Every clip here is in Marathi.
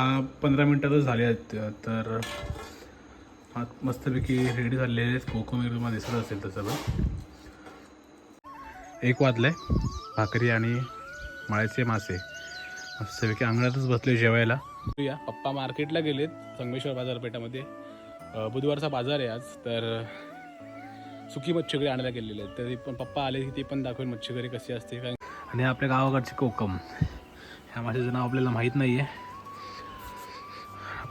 हा पंधरा मिनटातच झाले आहेत. तर हा मस्तपैकी रेडी झालेले आहेत. कोकम वगैरे तुम्हाला दिसत असेल तसं पण एक वाजलंय. भाकरी आणि माळ्याचे मासे. मस्तपैकी अंगणातच बसले जेवायला. या पप्पा मार्केटला गेलेत संगमेश्वर बाजारपेठामध्ये. बुधवारचा बाजार आहे आज तर सुकी मच्छीकरी आणायला गेलेले आहेत. तरी पण पप्पा आले की ते पण दाखवेल मच्छीकरी कशी असते कारण आणि आपल्या गावाकडचे कोकम. ह्या माशाचं नाव आपल्याला माहीत नाही आहे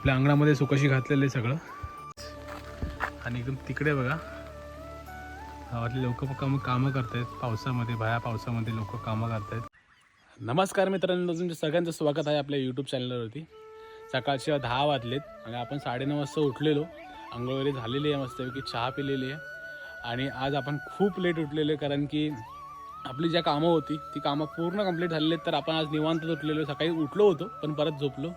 आपल्या अंगणामध्ये सुकशी घातलेलं आहे सगळं. आणि एकदम तिकडे बघा. गावातले लोक काम कामं करतायत. पावसामध्ये भया पावसामध्ये लोक कामं करतायत. नमस्कार मित्रांनो तुमचं सगळ्यांचं स्वागत आहे आपल्या यूट्यूब चॅनलवरती सकाळचे दहा वाजलेत आणि आपण साडेनऊ वाजता उठलेलो. आंघोळ वगैरे झालेली आहे मस्तपैकी चहा पिलेली आहे. आणि आज आपण खूप लेट उठलेलो आहे कारण की आपली ज्या कामं होती ती कामं पूर्ण कंप्लीट झालेली आहेत. तर आपण आज निवांत उठलेलो सकाळी उठलो होतो पण परत झोपलो.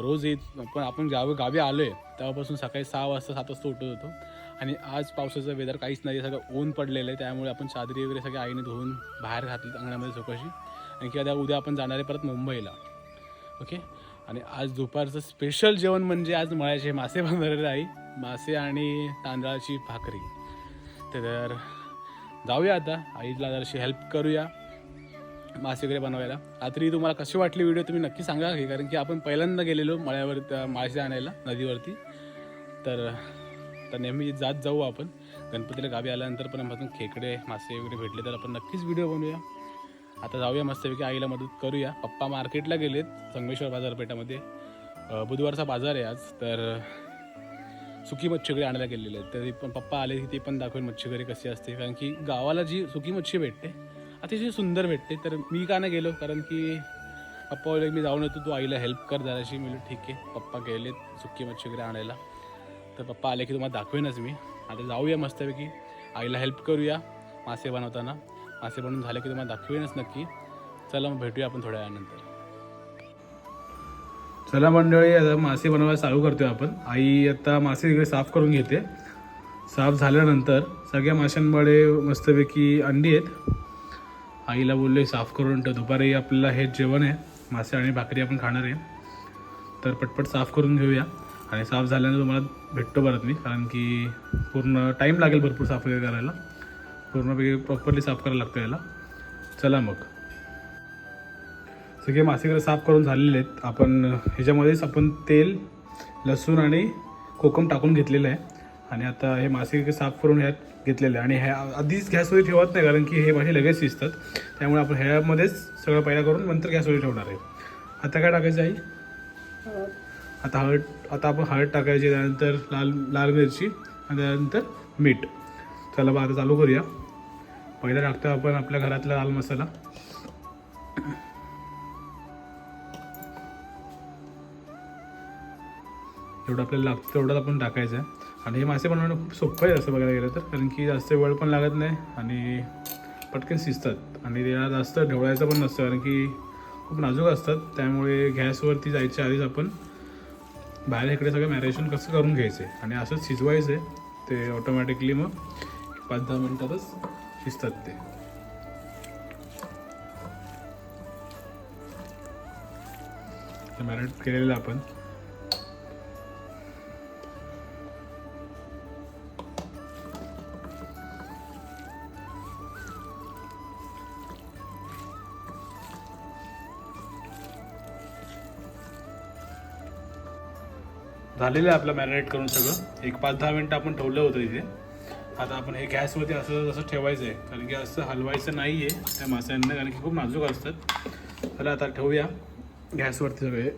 रोज येत पण आपण गावी गावी आलो आहे तेव्हापासून सकाळी सहा वाजता सात वाजता उठत होतो. आणि आज पावसाचं वेदर काहीच नाही आहे सगळं ऊन पडलेलं आहे. त्यामुळे आपण चादरी वगैरे सगळ्या आईने धुवून बाहेर घातली अंगणामध्ये चौकशी. आणि किंवा त्या उद्या आपण जाणार आहे परत मुंबईला. ओके? आणि आज दुपारचं स्पेशल जेवण म्हणजे आज मळ्याचे मासे बनवलेले आई. मासे आणि तांदळाची भाकरी. तर जाऊया आता. आईला जराशी हेल्प करूया. मासे वगैरे बनवायला. रात्री तुम्हाला कशी वाटली व्हिडिओ तुम्ही नक्की सांगा की कारण की आपण पहिल्यांदा गेलेलो मळ्यावर मासे आणायला नदीवरती. तर तर नेहमी जात जाऊ आपण. गणपतीला गावी आल्यानंतर पण आपण खेकडे मासे वगैरे भेटले तर आपण नक्कीच व्हिडिओ बनवूया. आता जाऊया मस्तपैकी आईला मदत करूया. पप्पा मार्केटला गेलेत संगमेश्वर बाजारपेठामध्ये. बुधवारचा बाजार आहे आज तर सुकी मच्छीकरी आणायला गेलेले आहेत. तरी पण पप्पा आले की ते पण दाखवेल मच्छीकरी कशी असते. कारण की गावाला जी सुकी मच्छी भेटते अतिशय सुंदर भेटते. तर मी का नाही गेलो? कारण की पप्पा बोलले मी जाऊन येतो तू आईला हेल्प कर जराशी. मी ठीक आहे. पप्पा गेलेत सुकी मच्छी वगैरे आणायला. तर पप्पा आले की तुम्हाला दाखवेनच मी. आता जाऊया मस्तपैकी. आईला हेल्प करूया मासे बनवताना. मासे बनवून झाले की तुम्हाला दाखवेनच नक्की. चला मग भेटूया आपण थोड्या वेळानंतर. चला मंडळी आता मासे बनवायला चालू करतोय आपण. आई आता मासे वगैरे साफ करून घेते. साफ झाल्यानंतर सगळ्या माशांमुळे मस्तपैकी अंडी आहेत. आईला बोलले साफ करून ठेव दुपारी आपल्याला हे जेवण आहे मासे आणि भाकरी आपण खाणार आहे. तर पटपट साफ करून घेऊया. आणि साफ झाल्यानं तुम्हाला भेटतो परत मी कारण की पूर्ण टाईम लागेल भरपूर साफ वगैरे करायला. पूर्णपैकी प्रॉपरली साफ करायला लागतं याला. चला मग. सगळे मासे वगैरे साफ करून झालेले आहेत. आपण ह्याच्यामध्येच आपण तेल लसूण आणि कोकम टाकून घेतलेलं आहे. आणि आता हे मासे साफ करून ह्यात घेतलेले आणि ह्या आधीच गॅसवर ठेवत नाही कारण की हे मासे लगेच शिजतात. त्यामुळे आपण ह्यामध्येच सगळं पहिला करून नंतर गॅसवर ठेवणार आहे. आता काय टाकायचं आई? आता हळद आता आपण हळद टाकायची त्यानंतर लाल लाल मिरची आणि त्यानंतर मीठ. चला बा आता चालू करूया. पहिला टाकतो आपण आपल्या घरातला लाल मसाला. जेवढं आपल्याला लागतं तेवढंच आपण टाकायचं आहे. आणि हे मासे बनवणं खूप सोपं आहे असं बघायला गेलं तर. कारण की जास्त वेळ पण लागत नाही आणि पटकन शिजतात. आणि त्याला जास्त ढवळायचं पण नसतं. कारण की खूप नाजूक असतात. त्यामुळे गॅसवरती जायच्या आधीच आपण बाहेर इकडे सगळं मॅरिनेशन कसं करून घ्यायचं आहे. आणि असंच शिजवायचं आहे. ते ऑटोमॅटिकली मग पाच दहा मिनटातच शिजतात ते मॅरिनेट केलेलं आपण. झालेलं आहे आपलं मॅरिनेट करून सगळं. एक पाच दहा मिनटं आपण ठेवलं होतं इथे. आता आपण हे गॅसवरती असं जसं ठेवायचं आहे कारण की असं हलवायचं नाही आहे त्या माशांना कारण की खूप नाजूक असतात. चला आता ठेवूया गॅसवरती सगळे.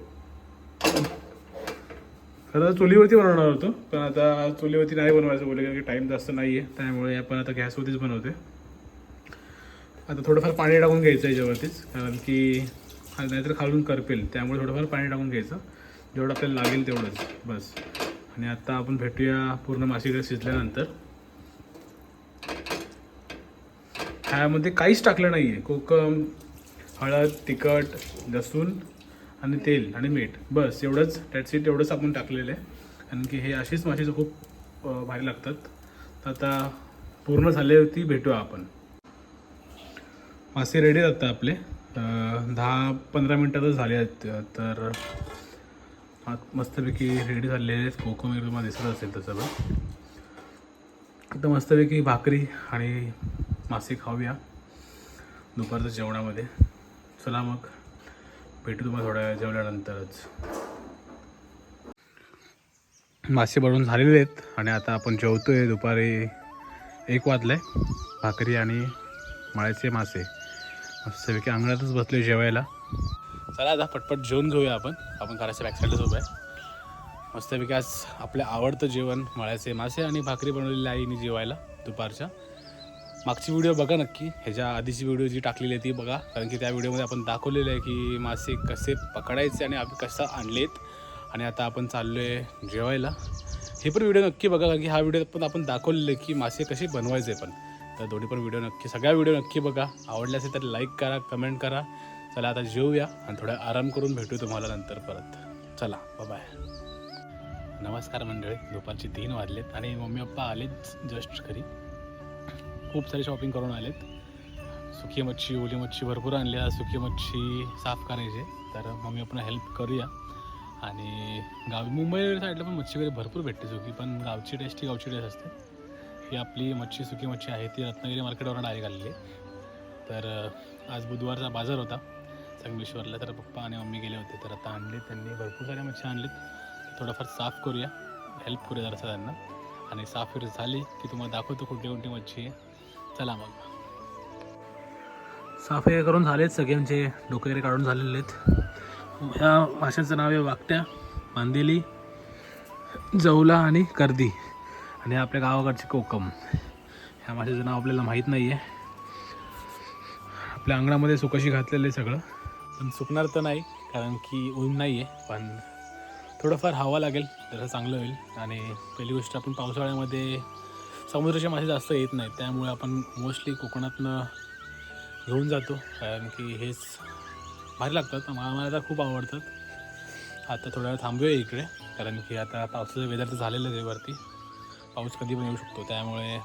खरं चुलीवरती बनवणार होतो पण आता चुलीवरती नाही बनवायचं बोलले कारण की टाईम जास्त नाही आहे त्यामुळे आपण आता गॅसवरतीच बनवते आता थोडंफार पाणी टाकून घ्यायचं याच्यावरतीच कारण की नाहीतर खालून करपेल त्यामुळे थोडंफार पाणी टाकून घ्यायचं. जेवढं आपल्याला लागेल तेवढंच. बस. आणि आता आपण भेटूया पूर्ण माशीकडे शिजल्यानंतर. ह्यामध्ये काहीच टाकलं नाही आहे कोकम हळद तिखट लसूण आणि तेल आणि मीठ. बस एवढंच. टॅटसीट एवढंच आपण टाकलेलं आहे. कारण की हे अशीच माशीचं खूप भारी लागतात. तर आता पूर्ण झाल्यावरती भेटूया आपण. मासे रेडी आहेत आता आपले. दहा पंधरा मिनटातच झाले आहेत. तर हात मस्तपैकी रेडी झालेले आहेत कोकम वगैरे तुम्हाला दिसत असेल तसं पण आता मस्तपैकी भाकरी आणि मासे खाऊया दुपारच्या जेवणामध्ये. चला मग भेटू तुम्हाला थोड्या वेळ जेवल्यानंतरच. मासे बनवून झालेले आहेत आणि आता आपण जेवतोय दुपारी एक वाजले. भाकरी आणि माळ्याचे मासे. मस्तपैकी अंगणातच बसले जेवायला. चला आता पटपट जेवून घेऊया आपण. आपण घराच्या बॅकसाईडच उभं आहे. मस्तपैकी आज आपलं आवडतं जेवण मळ्याचे मासे आणि भाकरी बनवलेली आईने जेवायला दुपारच्या. मागची व्हिडिओ बघा नक्की. ह्याच्या आधीची व्हिडिओ जी टाकलेली आहे ती बघा. कारण की त्या व्हिडिओमध्ये आपण दाखवलेलं आहे की मासे कसे पकडायचे आणि आपण कसं आणलेत. आणि आता आपण चाललो आहे जेवायला. हे पण व्हिडिओ नक्की बघा. कारण की हा व्हिडिओ पण आपण दाखवलेलं आहे की मासे कसे बनवायचे पण. तर दोन्ही पण व्हिडिओ नक्की सगळ्या व्हिडिओ नक्की बघा. आवडले असेल तर लाईक करा कमेंट करा. चला आता जेवूया आणि थोडा आराम करून भेटू तुम्हाला नंतर परत. चला बाय नमस्कार मंडळी दुपारचे तीन वाजलेत आणि मम्मी पप्पा आलेत जस्ट घरी. खूप सारी शॉपिंग करून आलेत. सुकी मच्छी ओली मच्छी भरपूर आणली सुखी सुकी मच्छी साफ करायची. तर मम्मी आपण हेल्प करूया. आणि गावी मुंबई साईडला पण मच्छी वगैरे भरपूर भेटते सुकी पण गावची टेस्ट ही गावची टेस्ट असते. ही आपली मच्छी सुकी मच्छी आहे. ती रत्नागिरी मार्केटवरून डायरेक्ट आलेली तर आज बुधवारचा बाजार होता. संगमेश्वरला तर पप्पा आणि मम्मी गेले होते तर आता आणले त्यांनी. भरपूर साऱ्या मच्छी आणलीत. थोडंफार साफ करूया. हेल्प करूया जरासा त्यांना. आणि साफ झाली की तुम्हाला दाखवतो कुठली कोणती मच्छी आहे. चला मग. साफ हे करून झालेत सगळ्यांचे डोके वगैरे काढून झालेले आहेत. ह्या माशाचं नाव आहे वाकट्या मांदेली जवला आणि कर्दी. आणि आपल्या गावाकडचे कोकम. ह्या माशाचं नाव आपल्याला माहीत नाही आहे आपल्या अंगणामध्ये सुकशी घातलेलं आहे सगळं. पण सुकणार तर नाही कारण की ऊन नाही आहे पण थोडंफार हवा लागेल जरा चांगलं होईल. आणि पहिली गोष्ट आपण पावसाळ्यामध्ये समुद्राचे मासे जास्त येत नाहीत त्यामुळे आपण मोस्टली कोकणातनं घेऊन जातो कारण की हेच भारी लागतात. मला मला तर खूप आवडतात. आता थोडा वेळ थांबूया इकडे कारण की आता पावसाचं वेदर तर झालेलं आहे वरती. पाऊस कधी पण येऊ शकतो त्यामुळे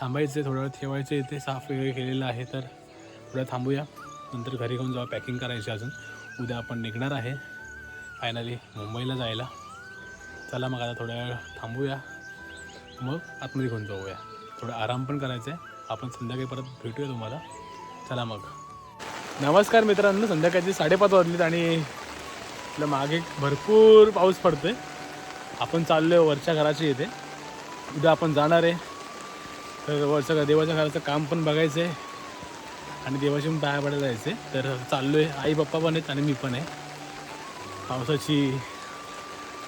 थांबायचं थोडा वेळ ठेवायचं इथे साफ वगैरे केलेलं आहे तर थोडं थांबूया. नंतर घरी घेऊन जाऊ पॅकिंग करायची अजून. उद्या आपण निघणार आहे. फायनली मुंबईला जायला. चला मग आता थोड्या वेळ थांबूया. मग आतमध्ये घेऊन जाऊया. थोडा आराम पण करायचा आहे. आपण संध्याकाळी परत भेटूया तुम्हाला. चला मग. नमस्कार मित्रांनो संध्याकाळची साडेपाच वाजलीत आणि आपल्या मागे भरपूर पाऊस पडतो आहे आपण चाललो आहे वरच्या घराच्या इथे. उद्या आपण जाणार आहे. तर वरच्या देवाच्या घराचं काम पण बघायचं आहे आणि देवाची पण पाया पडायला जायचे. तर चाललो आहे आई पप्पा पण आहेत आणि मी पण आहे. पावसाची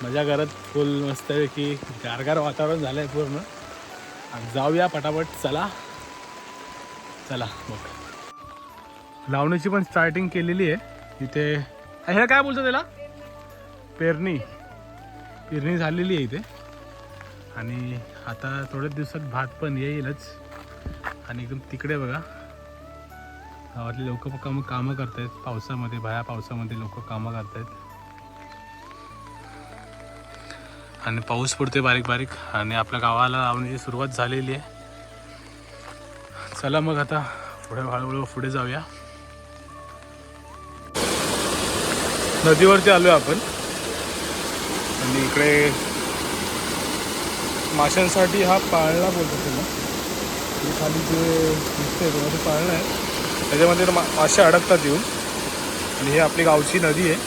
मजा करत फुल मस्तपैकी गारगार वातावरण झालं आहे पूर्ण. आणि जाऊया पटापट. चला. चला मग लावणीची पण स्टार्टिंग केलेली आहे. इथे हे काय बोलतो त्याला? पेरणी. पेरणी झालेली आहे इथे. आणि आता थोड्याच दिवसात भात पण येईलच. आणि एकदम तिकडे बघा. गावातले लोक कामं कामं करतायत. पावसामध्ये भया पावसामध्ये लोक कामं करतायत. आणि पाऊस पडतोय बारीक बारीक. आणि आपल्या गावाला लावण्याची सुरुवात झालेली आहे. चला मग आता पुढे हळूहळू पुढे जाऊया. नदीवरती आलो आपण. आणि इकडे माशांसाठी हा पाळणा बोलतो त्याला. खाली जे दिसतंय तुम्हाला ते पाळणं आहे. त्याच्यामध्ये मा मासे अडकतात येऊन. आणि ही आपली गावची नदी आहे.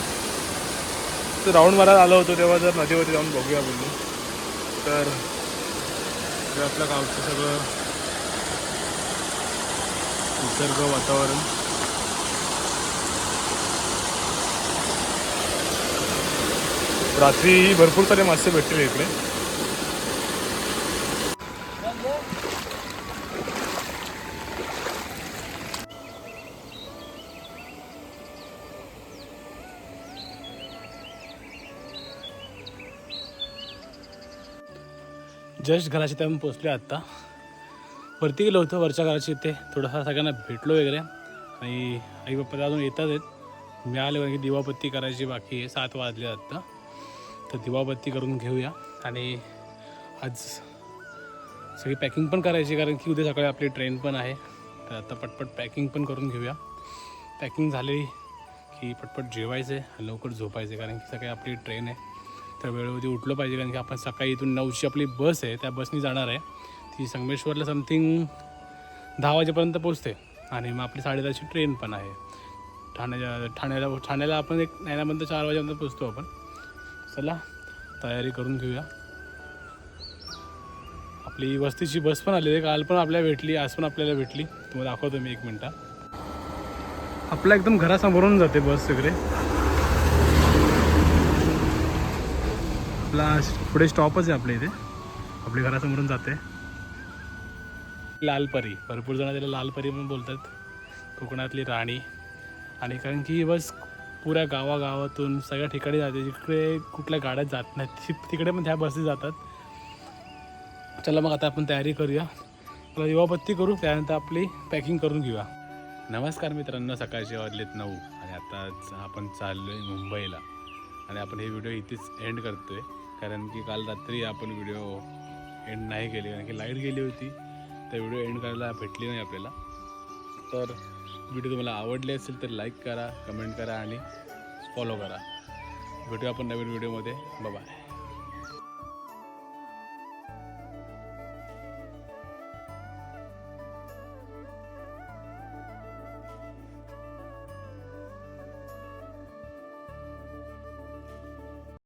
तर राऊंड मारायला आलो होतो तेव्हा जर नदीवरती जाऊन बघूया बोललो. तर हे आपलं गावचं सगळं निसर्ग वातावरण. रात्री भरपूर सारे मासे भेटतील इकडे. जस्ट घराच्या इथे आम्ही पोचलो आत्ता. वरती गेलो होतो वरच्या घराच्या इथे. थोडासा सगळ्यांना भेटलो वगैरे. आणि आई बाप्पा अजून येतात आहेत. मी आले की दिवाबत्ती करायची बाकी आहे. सात वाजले आत्ता. तर दिवाबत्ती करून घेऊया. आणि आज सगळी पॅकिंग पण करायची कारण की उद्या सकाळी आपली ट्रेन पण आहे. तर आता पटपट पॅकिंग पण करून घेऊया. पॅकिंग झाली की पटपट जेवायचं आहे लवकर झोपायचं आहे कारण की सकाळी आपली ट्रेन आहे. त्या वेळेवरती उठलं पाहिजे कारण की आपण सकाळी इथून नऊची आपली बस आहे त्या बसनी जाणार आहे. ती संगमेश्वरला समथिंग दहा वाजेपर्यंत पोचते आणि मग आपली साडेदहाची ट्रेन पण आहे. ठाण्याच्या ठाण्याला ठाण्याला आपण एक नायनापर्यंत चार वाजेपर्यंत पोचतो आपण. चला तयारी करून घेऊया. आपली वस्तीची बस पण आली आहे. काल पण आपल्याला भेटली आज पण आपल्याला भेटली. तुम्हाला दाखवतो मी एक मिनटं. आपल्या एकदम घरासमोरून जाते बस वगैरे आपला पुढे स्टॉपच आहे आपल्या इथे. आपल्या घरासमोरून जाते. लालपरी. भरपूर जण त्याला लालपरी म्हणून बोलतात. कोकणातली राणी. आणि कारण की बस पुऱ्या गावागावातून सगळ्या ठिकाणी जाते. जिकडे कुठल्या गाड्या जात नाहीत. तिकडे पण ह्या बसेस जातात. चला मग आता आपण तयारी करूया. मला युवाबत्ती करू. त्यानंतर आपली पॅकिंग करून घेऊया. नमस्कार मित्रांनो सकाळचे वाजलेत नऊ. आणि आता आपण चाललो आहे मुंबईला. आणि आपण हे व्हिडिओ इथेच एंड करतो आहे कारण की काल रात्री आपण व्हिडिओ एंड नाही केली कारण की लाइट गेली होती. तर व्हिडिओ एंड करायला भेटली नाही आपल्याला. तर व्हिडिओ तुम्हाला आवडले असेल तर लाईक करा कमेंट करा आणि फॉलो करा. भेटूया आपण नवीन व्हिडिओमध्ये बाय